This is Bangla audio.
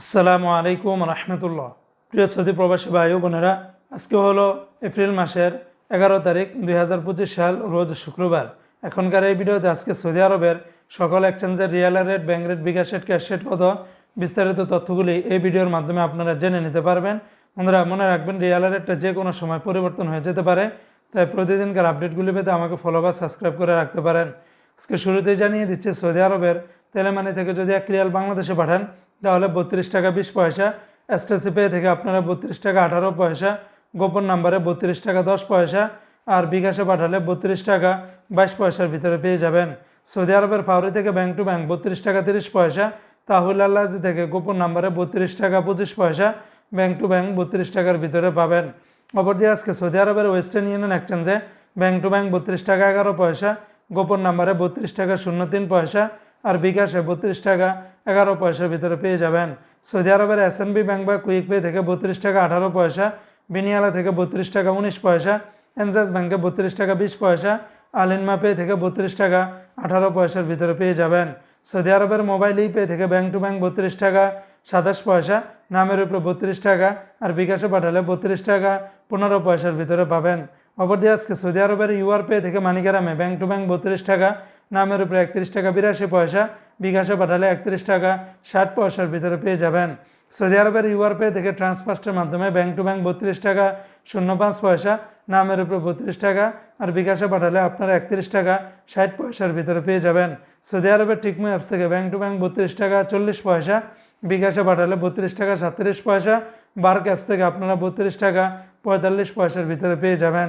আসসালামু আলাইকুম রহমতুল্লাহ। প্রিয় সৌদি প্রবাসী ভাই বোনেরা, আজকে হলো এপ্রিল মাসের এগারো তারিখ দুই হাজার পঁচিশ সাল, রোজ শুক্রবার। এখনকার এই ভিডিওতে আজকে সৌদি আরবের সকল এক্সচেঞ্জের real rate bank rate, bKash rate, cash rate কত বিস্তারিত তথ্যগুলি এই ভিডিওর মাধ্যমে আপনারা জেনে নিতে পারবেন। বন্ধুরা, মনে রাখবেন রিয়াল রেটটা যে কোনো সময় পরিবর্তন হয়ে যেতে পারে, তাই প্রতিদিনকার আপডেটগুলি পেতে আমাকে ফলো বা সাবস্ক্রাইব করে রাখতে পারেন। আজকে শুরুতেই জানিয়ে দিচ্ছে সৌদি আরবের তেলেমানি থেকে যদি এক রিয়াল বাংলাদেশে পাঠান তাহলে বত্রিশ টাকা বিশ পয়সা। এসটিসি পে থেকে আপনারা বত্রিশ টাকা আঠারো পয়সা, গোপন নাম্বারে বত্রিশ টাকা দশ পয়সা আর বিকাশে পাঠালে বত্রিশ টাকা বাইশ পয়সার ভিতরে পেয়ে যাবেন। সৌদি আরবের ফাউরি থেকে ব্যাংক টু ব্যাংক বত্রিশ টাকা তিরিশ পয়সা, তাহুল আল্লাজি থেকে গোপন নাম্বারে বত্রিশ টাকা পঁচিশ পয়সা, ব্যাংক টু ব্যাংক বত্রিশ টাকার ভিতরে পাবেন। অপরদিকে আজকে সৌদি আরবের ওয়েস্টার্ন ইউনিয়ন এক্সচেঞ্জে ব্যাংক টু ব্যাংক বত্রিশ টাকা এগারো পয়সা, গোপন নাম্বারে বত্রিশ টাকা শূন্য তিন পয়সা আর বিকাশে বত্রিশ টাকা এগারো পয়সার ভিতরে পেয়ে যাবেন। সৌদি আরবের এস ব্যাংক বা কুইক পে থেকে বত্রিশ টাকা আঠারো পয়সা বিনিয়ালা থেকে বত্রিশ টাকা উনিশ পয়সা এনজাস ব্যাংকে বত্রিশ টাকা বিশ পয়সা আলিনমা পে থেকে বত্রিশ টাকা আঠারো পয়সার ভিতরে পেয়ে যাবেন। সৌদি আরবের মোবাইল ই পে থেকে ব্যাংক টু ব্যাংক বত্রিশ টাকা সাতাশ পয়সা, নামের উপরে বত্রিশ টাকা আর বিকাশে পাঠালে বত্রিশ টাকা পনেরো পয়সার ভিতরে পাবেন। অপরদিকে আজকে সৌদি আরবের ইউআর পে থেকে মানিকারামে ব্যাংক টু ব্যাংক বত্রিশ টাকা নামের উপরে একত্রিশ টাকা, বিরাশি পয়সা, বিকাশে পাঠালে একত্রিশ টাকা, ষাট পয়সার ভিতরে পেয়ে যাবেন। সৌদি আরবের ইউআর পে থেকে ট্রান্সফার্স্টের মাধ্যমে ব্যাংক টু ব্যাংক বত্রিশ টাকা, শূন্য পাঁচ পয়সা, নামের উপরে বত্রিশ টাকা, আর বিকাশে পাঠালে আপনারা একত্রিশ টাকা, ষাট পয়সার ভিতরে পেয়ে যাবেন। সৌদি আরবের টিকমো অ্যাপস থেকে ব্যাংক টু ব্যাংক বত্রিশ টাকা, চল্লিশ পয়সা, বিকাশে পাঠালে বত্রিশ টাকা, সাতত্রিশ পয়সা, বার্ক অ্যাপস থেকে আপনারা বত্রিশ টাকা, পঁয়তাল্লিশ পয়সার ভিতরে পেয়ে যাবেন।